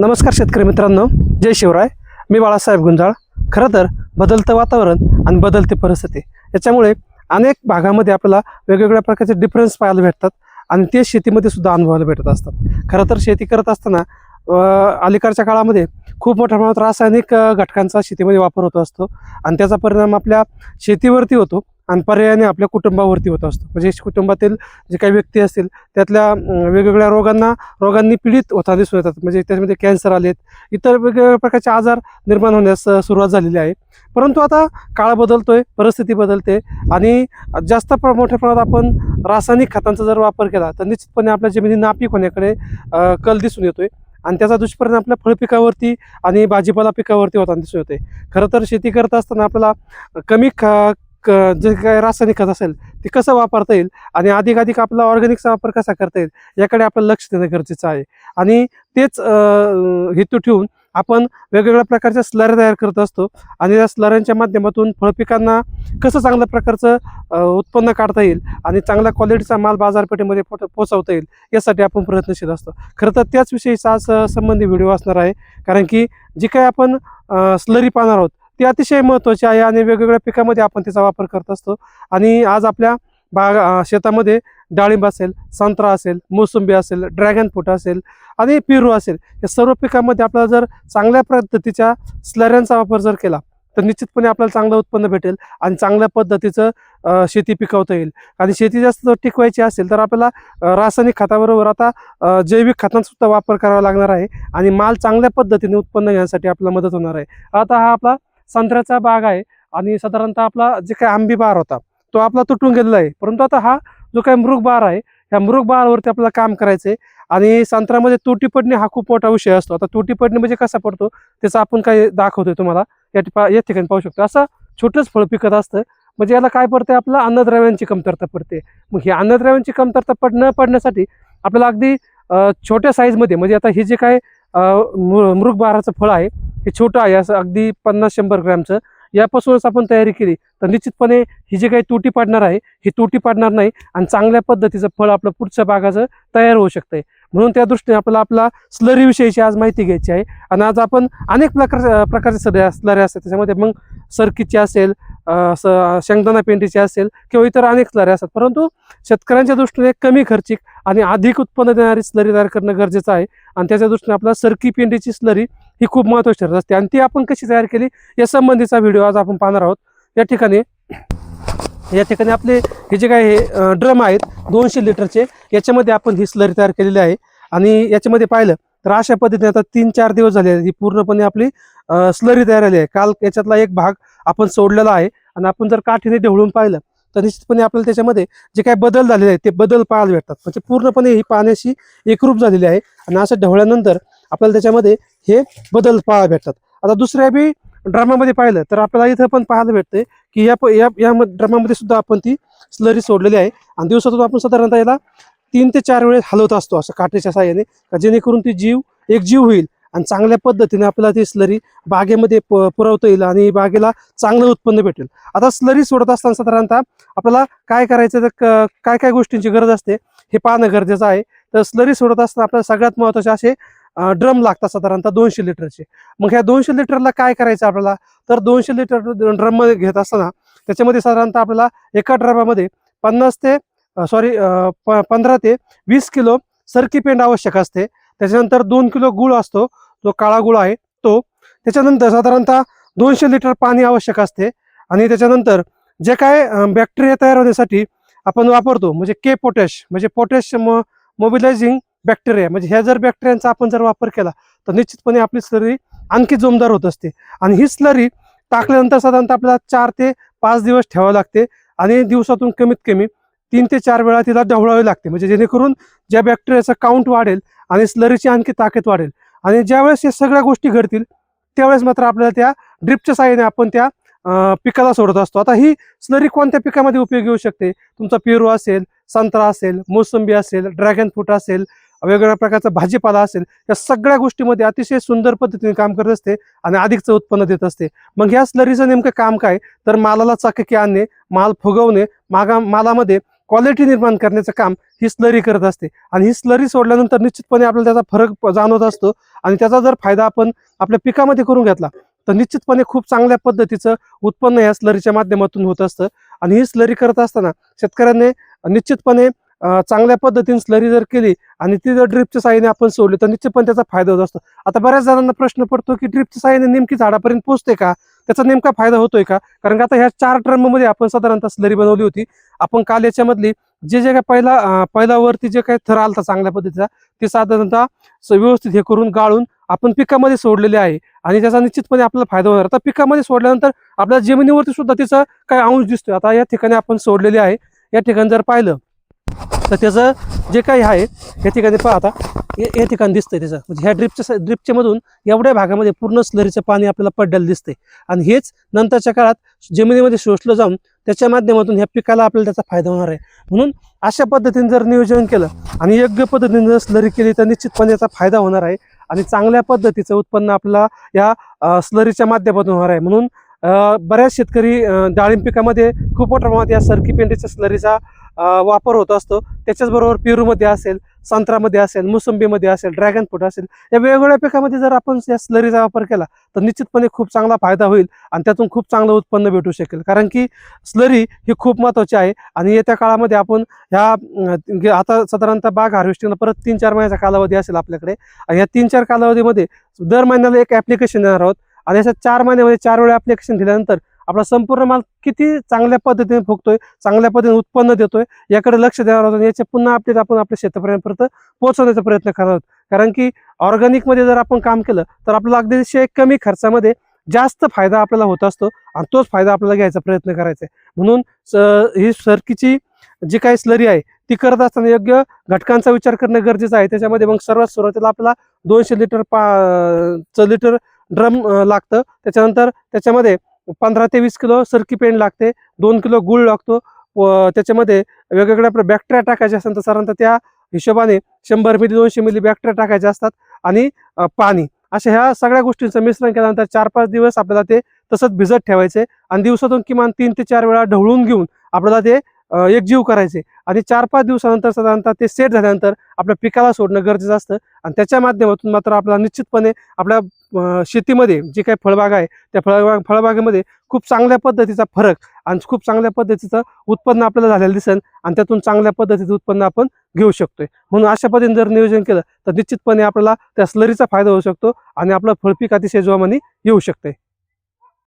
नमस्कार शेतकरी मित्रांनो जय शिवराय. मी बाळासाहेब गुंजाळ. खरं तर बदलतं वातावरण आणि बदलती परिस्थिती. याच्यामुळे अनेक भागामध्ये आपल्याला वेगवेगळ्या प्रकारचे डिफरन्स पाहायला भेटतात आणि ते शेतीमध्ये सुद्धा अनुभवायला भेटत असतात. खरं तर शेती करत असताना अलीकडच्या काळामध्ये खूप मोठ्या प्रमाणात रासायनिक घटकांचा शेतीमध्ये वापर होत असतो आणि त्याचा परिणाम आपल्या शेतीवरती होतो. आणि पर्यायाने आपल्या कुटुंबावरती होत असतो. म्हणजे कुटुंबातील जे काही व्यक्ती असतील त्यातल्या वेगवेगळ्या रोगांना रोगांनी पीडित होताना दिसून येतात. म्हणजे त्याच्यामध्ये कॅन्सर आलेत इतर वेगवेगळ्या प्रकारचे आजार निर्माण होण्यास सुरुवात झालेली आहे. परंतु आता काळ बदलतोय परिस्थिती बदलते आणि जास्त प्र मोठ्या प्रमाणात आपण रासायनिक खतांचा जर वापर केला तर निश्चितपणे आपल्या जमिनी नापीक होण्याकडे कल दिसून येतोय. आणि त्याचा दुष्परिणाम आपल्या फळपिकावरती आणि भाजीपाला पिकावरती होताना दिसून येते खरं तर शेती करत असताना आपल्याला कमी ख क जे काय रासायनिक खत असेल ते कसं वापरता येईल आणि अधिकाधिक आपला ऑर्गॅनिकचा वापर कसा करता येईल याकडे आपल्याला लक्ष देणं गरजेचं आहे. आणि तेच हेतू ठेवून आपण वेगवेगळ्या प्रकारच्या स्लऱ्या तयार करत असतो आणि या स्लऱ्यांच्या माध्यमातून फळपिकांना कसं चांगल्या प्रकारचं उत्पन्न काढता येईल आणि चांगल्या क्वालिटीचा माल बाजारपेठेमध्ये पो पोचवता येईल यासाठी आपण प्रयत्नशील असतो. खरं तर त्याच विषयीचा आज संबंधी व्हिडिओ असणार आहे. कारण की जी काही आपण स्लरी पाहणार आहोत ती अतिशय महत्त्वाची आहे आणि वेगवेगळ्या पिकामध्ये आपण त्याचा वापर करत असतो. आणि आज आपल्या बाग शेतामध्ये डाळिंब असेल संत्रा असेल मोसंबी असेल ड्रॅगन फ्रूट असेल आणि पेरू असेल या सर्व पिकामध्ये आपल्याला जर चांगल्या पद्धतीच्या स्लऱ्यांचा वापर जर केला तर निश्चितपणे आपल्याला चांगलं उत्पन्न भेटेल आणि चांगल्या पद्धतीचं शेती पिकवता येईल. आणि शेती जास्त जर टिकवायची असेल तर आपल्याला रासायनिक खताबरोबर आता जैविक खतांचासुद्धा वापर करावा लागणार आहे आणि माल चांगल्या पद्धतीने उत्पन्न घेण्यासाठी आपल्याला मदत होणार आहे. आता हा आपला संत्र्याचा बाग आहे आणि साधारणतः आपला जे काही आंबी बार होता तो आपला तुटून गेलेला आहे. परंतु आता हा जो काही मृग बार आहे ह्या मृग बारवरती आपल्याला काम करायचं आहे आणि संत्र्यामध्ये तुटी पडणे हा खूप मोठा विषय असतो. आता तुटी पडणे म्हणजे कसा पडतो त्याचा आपण काही दाखवतोय तुम्हाला. या या ठिकाणी पाहू शकतो. असं छोटंच फळ पिकत असतं. म्हणजे याला काय पडते आपलं अन्नद्रव्यांची कमतरता पडते. मग ही अन्नद्रव्यांची कमतरता पड न पडण्यासाठी आपल्याला अगदी छोट्या साईजमध्ये म्हणजे आता हे जे काय मृग बहाराचं फळ आहे. हे छोटं आहे असं अगदी पन्नास शंभर ग्रॅमचं. यापासूनच आपण तयारी केली. तर निश्चितपणे ही जी काही तुटी पाडणार आहे ही तुटी पाडणार नाही आणि चांगल्या पद्धतीचं फळ आपलं पुढच्या भागाचं तयार होऊ शकतंय. म्हणून त्या दृष्टीने आपल्याला आपला स्लरी विषयीची आज माहिती घ्यायची आहे. आणि आज आपण अनेक प्रकार प्रकारचे सध्या स्लरी असतात. त्याच्यामध्ये मग सरकीची असेल स- शेंगदाणा पेंडीची असेल किंवा इतर अनेक स्लरी असतात. परंतु शेतकऱ्यांच्या दृष्टीने कमी खर्चिक आणि अधिक उत्पन्न देणारी स्लरी तयार करणं गरजेचं आहे. आणि त्याच्या दृष्टीने आपला सरकी पेंडीची स्लरी ही खूप महत्त्वाची ठरत असते. आणि ती आपण कशी तयार केली? या संबंधीचा व्हिडिओ आज आपण पाहणार आहोत. या ठिकाणी या ठिकाणी आपले हे जे काय हे ड्रम आहेत दोनशे लिटरचे याच्यामध्ये आपण ही स्लरी तयार केलेली आहे. आणि याच्यामध्ये पाहिलं तर अशा पद्धतीने आता तीन चार दिवस झाले आहेत. ही पूर्णपणे आपली स्लरी तयार झाली आहे. काल याच्यातला एक भाग आपण सोडलेला आहे. आणि आपण जर काठीने ढवळून पाहिलं तर निश्चितपणे आपल्याला त्याच्यामध्ये जे काही बदल झालेले आहेत ते बदल पाहायला भेटतात. म्हणजे पूर्णपणे ही पाण्याशी एकरूप झालेली आहे. आणि असं ढवळल्यानंतर आपल्याला त्याच्यामध्ये हे बदल पाहायला भेटतात. आता दुसऱ्या बी ड्रामामध्ये पाहिलं तर आपल्याला इथं पण पाहायला भेटतंय की या प- या या ड्रमामध्ये सुद्धा आपण ती स्लरी सोडलेली आहे. आणि दिवसातून आपण साधारणतः याला तीन ते चार वेळेस हलवत असतो असं काठीच्या साह्याने का जेणेकरून ती जीव एक जीव होईल आणि चांगल्या पद्धतीने आपल्याला ती स्लरी बागेमध्ये प- पुरवता येईल आणि बागेला चांगलं उत्पन्न भेटेल. आता स्लरी सोडत असताना साधारणतः आपल्याला काय करायचं तर क- काय काय गोष्टींची गरज असते हे पाहणं गरजेचं आहे. तर स्लरी सोडत असताना आपल्याला सगळ्यात महत्त्वाचे असे ड्रम लागतात साधारणतः दोनशे लिटरचे. मग ह्या दोनशे लिटरला काय करायचं आपल्याला? तर दोनशे लिटर ड्रममध्ये घेत असताना त्याच्यामध्ये साधारणतः आपल्याला एका ड्रमामध्ये पन्नास ते सॉरी पंधरा ते वीस किलो सरकी पेंड आवश्यक असते. त्याच्यानंतर दोन किलो गुळ असतो जो काळा गुळ आहे तो. त्याच्यानंतर साधारणतः दोनशे लिटर पाणी आवश्यक असते. आणि त्याच्यानंतर जे काय बॅक्टेरिया तयार होण्यासाठी आपण वापरतो म्हणजे के पोटॅश म्हणजे पोटॅश मोबिलायझिंग बॅक्टेरिया म्हणजे ह्या जर बॅक्टेरियांचा आपण जर वापर केला तर निश्चितपणे आपली स्लरी आणखी जोमदार होत असते. आणि ही स्लरी टाकल्यानंतर साधारणतः आपल्याला चार ते पाच दिवस ठेवावं लागते आणि दिवसातून कमीत कमी तीन ते चार वेळा तिला ढवळावी लागते. म्हणजे जेणेकरून ज्या बॅक्टेरियाचा काउंट वाढेल आणि स्लरीची आणखी ताकद वाढेल. आणि ज्यावेळेस या सगळ्या गोष्टी घडतील त्यावेळेस मात्र आपल्याला त्या ड्रिपच्या साहाय्याने आपण त्या पिकाला सोडत असतो. आता ही स्लरी कोणत्या पिकामध्ये उपयोगी येऊ शकते? तुमचा पेरू असेल संत्रा असेल मोसंबी असेल ड्रॅगन फ्रूट असेल वेगवेगळ्या प्रकारचा भाजीपाला असेल या सगळ्या गोष्टीमध्ये अतिशय सुंदर पद्धतीने काम करत असते आणि अधिकचं उत्पन्न देत असते. मग ह्या स्लरीचं नेमकं काम काय? तर मालाला चाककी आणणे माल फुगवणे मागा मालामध्ये क्वालिटी निर्माण करण्याचं काम ही स्लरी करत असते. आणि ही स्लरी सोडल्यानंतर निश्चितपणे आपल्याला त्याचा फरक जाणवत असतो आणि त्याचा जर फायदा आपण आपल्या पिकामध्ये करून घेतला तर निश्चितपणे खूप चांगल्या पद्धतीचं उत्पन्न या स्लरीच्या माध्यमातून होत असतं. आणि ही स्लरी करत असताना शेतकऱ्यांनी निश्चितपणे चांगल्या पद्धतीने स्लरी जर केली आणि ती जर ड्रिपच्या साहाय्याने आपण सोडली तर निश्चितपणे त्याचा फायदा होत असतो. आता बऱ्याच जणांना प्रश्न पडतो की ड्रिपच्या साहाय्याने नेमकी झाडापर्यंत पोहोचते का? त्याचा नेमका फायदा होतोय का? कारण का आता ह्या चार ट्रममध्ये आपण साधारणतः स्लरी बनवली होती. आपण काल याच्यामधली जे जे काय पहिला पहिल्यावरती जे काही थर आलता चांगल्या पद्धतीचा ते साधारणतः स- व्यवस्थित हे करून गाळून आपण पिकामध्ये सोडलेले आहे. आणि त्याचा निश्चितपणे आपल्याला फायदा होणार. आता पिकामध्ये सोडल्यानंतर आपल्या जमिनीवरती सुद्धा तिचा काही अंश दिसतोय. आता या ठिकाणी आपण सोडलेले आहे. या ठिकाणी जर पाहिलं तर त्याचं जे काही आहे या ठिकाणी पहा आता या ठिकाणी दिसतंय त्याचं. म्हणजे ह्या ड्रिपच्या ड्रिपच्या मधून एवढ्या भागामध्ये पूर्ण स्लरीचं पाणी आपल्याला पडलेलं दिसतंय. आणि हेच नंतरच्या काळात जमिनीमध्ये शोषलं जाऊन त्याच्या माध्यमातून ह्या पिकाला आपल्याला त्याचा फायदा होणार आहे. म्हणून अशा पद्धतीने जर नियोजन केलं आणि योग्य पद्धतीने जर स्लरी केली तर निश्चितपणे याचा फायदा होणार आहे आणि चांगल्या पद्धतीचं उत्पन्न आपल्याला या स्लरीच्या माध्यमातून होणार आहे. म्हणून बऱ्याच शेतकरी डाळिंब पिकामध्ये खूप मोठ्या प्रमाणात या सरकी पेंडीच्या स्लरीचा वापर होत असतो. त्याच्याचबरोबर पेरूमध्ये असेल संत्रामध्ये असेल मोसंबीमध्ये असेल ड्रॅगन फ्रूट असेल या वेगवेगळ्या पिकामध्ये जर आपण या स्लरीचा वापर केला तर निश्चितपणे खूप चांगला फायदा होईल आणि त्यातून खूप चांगलं उत्पन्न भेटू शकेल. कारण की स्लरी ही खूप महत्त्वाची आहे आणि येत्या काळामध्ये आपण ह्या गे- आता साधारणतः बाग हार्वेस्टिंगला परत तीन चार महिन्याचा कालावधी असेल आपल्याकडे. आणि या तीन चार कालावधीमध्ये दर महिन्याला एक ॲप्लिकेशन देणार आहोत. आणि याच्या चार महिन्यामध्ये चार वेळा ॲप्लिकेशन दिल्यानंतर आपला संपूर्ण माल किती चांगल्या पद्धतीने फुगतोय चांगल्या पद्धतीने उत्पन्न देतोय याकडे लक्ष द्यावं आहोत आणि याचे पुन्हा अपडेट आपण आपल्या शेतकऱ्यांपर्यंत पोहोचवण्याचा प्रयत्न करणार आहोत. कारण की ऑर्गॅनिकमध्ये जर आपण काम केलं तर आपल्याला अगदी कमी खर्चामध्ये जास्त फायदा आपल्याला होत असतो आणि तोच फायदा आपल्याला घ्यायचा प्रयत्न करायचा आहे. म्हणून स- ही सरकीची जी काही स्लरी आहे ती करत असताना योग्य घटकांचा विचार करणं गरजेचं आहे. त्याच्यामध्ये मग सर्वात सुरुवातीला आपल्याला दोनशे लिटर पा च लिटर ड्रम लागतं. त्याच्यानंतर त्याच्यामध्ये पंधरा ते वीस किलो सरकी पेंट लागते. दोन किलो गुळ लागतो. व त्याच्यामध्ये वेगवेगळ्या बॅक्टेरिया टाकायच्या असतात. तर साधारणतः त्या हिशोबाने शंभर मिली दोनशे मिली बॅक्टेरिया टाकायच्या असतात आणि पाणी. अशा ह्या सगळ्या गोष्टींचं मिश्रण केल्यानंतर चार पाच दिवस आपल्याला ते तसंच भिजत ठेवायचे आणि दिवसातून किमान तीन ते चार वेळा ढवळून घेऊन आपल्याला ते एकजीव करायचे. आणि चार पाच दिवसानंतर साधारणतः ते सेट झाल्यानंतर आपल्या पिकाला सोडणं गरजेचं असतं. आणि त्याच्या माध्यमातून मात्र आपल्याला निश्चितपणे आपल्या शेतीमध्ये जी काही फळबाग आहे त्या फळबाग फळबागेमध्ये खूप चांगल्या पद्धतीचा फरक आणि खूप चांगल्या पद्धतीचं उत्पन्न आपल्याला झालेलं दिसेल आणि त्यातून चांगल्या पद्धतीचं उत्पन्न आपण घेऊ शकतोय. म्हणून अशा पद्धतीने जर नियोजन केलं तर निश्चितपणे आपल्याला त्या स्लरीचा फायदा होऊ शकतो आणि आपलं फळपीक अतिशय जोमाने येऊ शकते